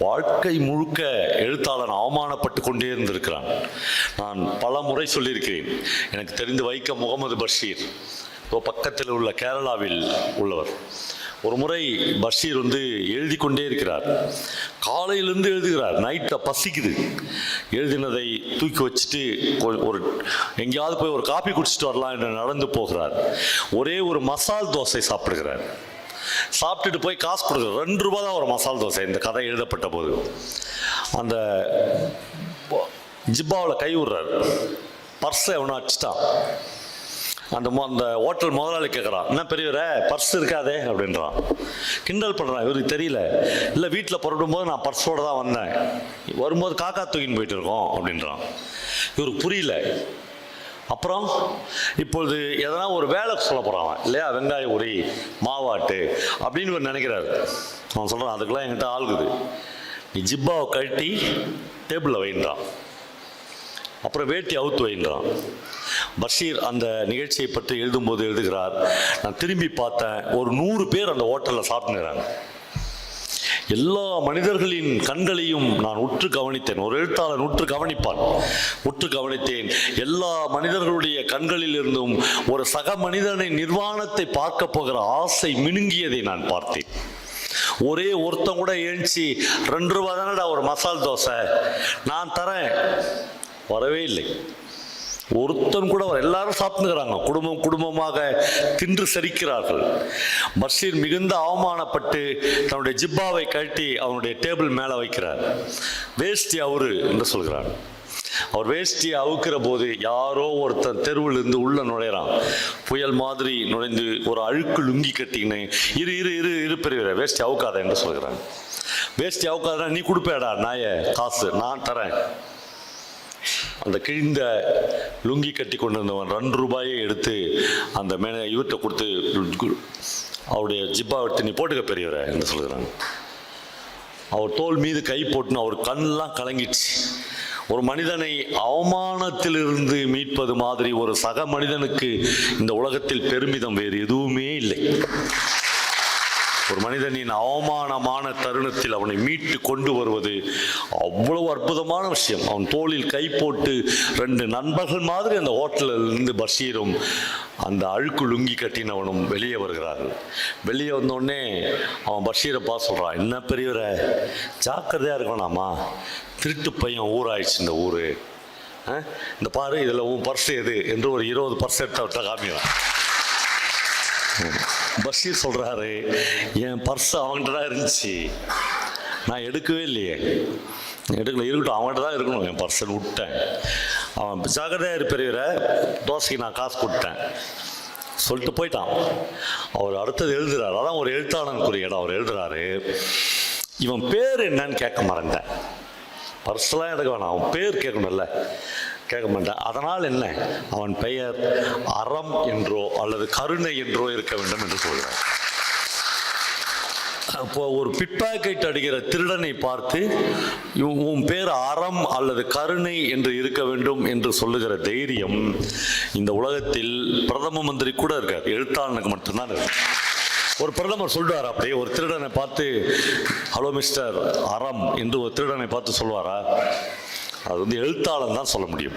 வாழ்க்கை முழுக்க எழுத்தாளன் அவமானப்பட்டு கொண்டே இருந்திருக்கிறான் நான் பல முறை சொல்லியிருக்கிறேன். எனக்கு தெரிந்து வைக்க முகமது பஷீர் இப்போ பக்கத்தில் உள்ள கேரளாவில் உள்ளவர். ஒரு முறை பஷீர் வந்து எழுதி கொண்டே இருக்கிறார். காலையிலேருந்து எழுதுகிறார். நைட்டில் பசிக்குது. எழுதினதை தூக்கி வச்சுட்டு கொ- ஒரு எங்கேயாவது போய் ஒரு காப்பி குடிச்சிட்டு வரலாம் என்று நடந்து போகிறார். ஒரே ஒரு மசால் தோசை சாப்பிடுகிறார். சாப்பிட்டுட்டு போய் காசு கொடுக்குறார் ரெண்டு ரூபா தான் ஒரு மசால் தோசை. இந்த கதை எழுதப்பட்ட போது. அந்த ஜிப்பாவில் கை விடுறாரு பர்ஸை எவனோ அடிச்சிட்டான். அந்த அந்த ஹோட்டல் முதலாளி கேட்குறான் என்ன பெரியவரே பர்ஸ் இருக்காதே அப்படின்றான். கிண்டல் பண்ணுறான் இவருக்கு தெரியல. இல்லை வீட்டில் புறப்படும் போது நான் பர்ஸோடு தான் வந்தேன். வரும்போது காக்கா தூக்கின்னு போயிட்டு இருக்கோம் அப்படின்றான். இவருக்கு புரியல. அப்புறம் இப்பொழுது எதனா ஒரு வேலை சொல்ல போகிறான் இல்லையா? வெங்காய உரி மாவாட்டு அப்படின்னு இவர் நினைக்கிறாரு. அவன் சொல்கிறான் அதுக்கெல்லாம் என்கிட்ட ஆளுகுது நீ ஜிப்பாவை கழட்டி டேபிளில் வைன்றான். அப்புறம் வேட்டி அவுத்து வைன்றான். பஷீர் அந்த நிகழ்ச்சியை பற்றி எழுதும்போது எழுதுகிறார் நான் திரும்பி பார்த்தேன் ஒரு நூறு பேர் அந்த ஹோட்டலில் சாப்பிட்டுங்கிறாங்க எல்லா மனிதர்களின் கண்களையும் நான் உற்று கவனித்தேன். ஒரு எழுத்தாளன் உற்று கவனிப்பான். உற்று கவனித்தேன். எல்லா மனிதர்களுடைய கண்களில் இருந்தும் ஒரு சக மனிதனை நிர்வாணத்தை பார்க்க போகிற ஆசை மினுங்கியதை நான் பார்த்தேன். ஒரே ஒருத்தன் கூட எழுந்துச்சு ரெண்டு ரூபா தானடா ஒரு மசால் தோசை? நான் தரேன். வரவே இல்லை. ஒருத்தன் கூட எல்லாரும் சாப்பிட்டுக்கிறாங்க. குடும்பம் குடும்பமாக தின்று சரிக்கிறார்கள். பஷீர் மிகுந்த அவமானப்பட்டு தன்னுடைய ஜிப்பாவை கழட்டி அவனுடைய டேபிள் மேலே வைக்கிறார். வேஷ்டி அவரு என்று சொல்கிறான் அவர் வேஷ்டியை அவுக்கிற போது யாரோ ஒருத்தன் தெருவில் இருந்து உள்ள நுழையிறான் புயல் மாதிரி நுழைந்து ஒரு அழுக்கு லுங்கி கட்டிக்கின்னு இரு இரு இரு இரு பெரியவரே வேஷ்டி அவுக்காத என்று சொல்கிறான். வேஷ்டி அவுக்காதனா நீ கொடுப்பேடா நாய காசு நான் தரேன். அந்த கிழிந்த லுங்கி கட்டி கொண்டிருந்தவன் ரெண்டு ரூபாயை எடுத்து அந்த மேன இவர்கிட்ட கொடுத்து அவருடைய ஜிப்பா எடுத்து நீ போட்டுக்க பெரியவரை என்று சொல்கிறாங்க. அவர் தோல் மீது கை போட்டுன்னு அவர் கண்ணெலாம் கலங்கிடுச்சு. ஒரு மனிதனை அவமானத்திலிருந்து மீட்பது மாதிரி ஒரு சக மனிதனுக்கு இந்த உலகத்தில் பெருமிதம் வேறு எதுவுமே இல்லை. ஒரு மனிதனின் அவமானமான தருணத்தில் அவனை மீட்டு கொண்டு வருவது அவ்வளவு அற்புதமான விஷயம். அவன் தோளில் கை போட்டு ரெண்டு நண்பர்கள் மாதிரி அந்த ஹோட்டலில் இருந்து பஷீரும் அந்த அழுக்கு லுங்கி கட்டினவனும் வெளியே வருகிறார்கள். வெளியே வந்தோடனே அவன் பஷீரை பார்த்து சொல்கிறான் என்ன பெரியவரை ஜாக்கிரதையாக இருக்கணாமா திருட்டு பையன் ஊராயிடுச்சு இந்த ஊர். இந்த பாரு இதில் உன் பர்ஸ் எது? என்று ஒரு இருபது பர்ஸ் எடுத்து அவர்கிட்ட காமிக்கிறான். பஷீர் சொல்கிறாரு என் பர்ஸ் அவன்கிட்ட தான் இருந்துச்சு. நான் எடுக்கவே இல்லையே. எடுக்கல இருக்கட்டும் அவன்கிட்ட தான் இருக்கணும். என் பர்சன் விட்டேன். அவன் ஜாகிரதையா பெரியவரை. தோசைக்கு நான் காசு கொடுத்தேன். சொல்லிட்டு போயிட்டான். அவர் அடுத்தது எழுதுறாரு. அதான் ஒரு எழுத்தாளனுக்குரிய இடம். அவர் எழுதுறாரு இவன் பேர் என்னன்னு கேட்க மறந்தேன். பர்சனலாக எடுக்க வேணாம். அவன் பேர் கேட்கணும்ல. கேட்க மாட்டான். அதனால் என்ன? அவன் பெயர் அறம் என்றோ அல்லது கருணை என்றோ இருக்க வேண்டும் என்று சொல்கிறார் அப்போ ஒரு பிட்பாக்கெட் அடிக்கிற திருடனை பார்த்து உன் பேர் அறம் அல்லது கருணை என்று இருக்க வேண்டும் என்று சொல்லுகிற தைரியம் இந்த உலகத்தில் பிரதம மந்திரி கூட இருக்கார். எழுத்தாளனுக்கு மட்டும்தான் இருக்கு. ஒரு பிரதமர் சொல்றார் அப்படியே ஒரு திருடனை பார்த்து ஹலோ மிஸ்டர் அறம் என்று ஒரு திருடனை பார்த்து சொல்வாரா? அது வந்து எழுத்தாளன் தான் சொல்ல முடியும்.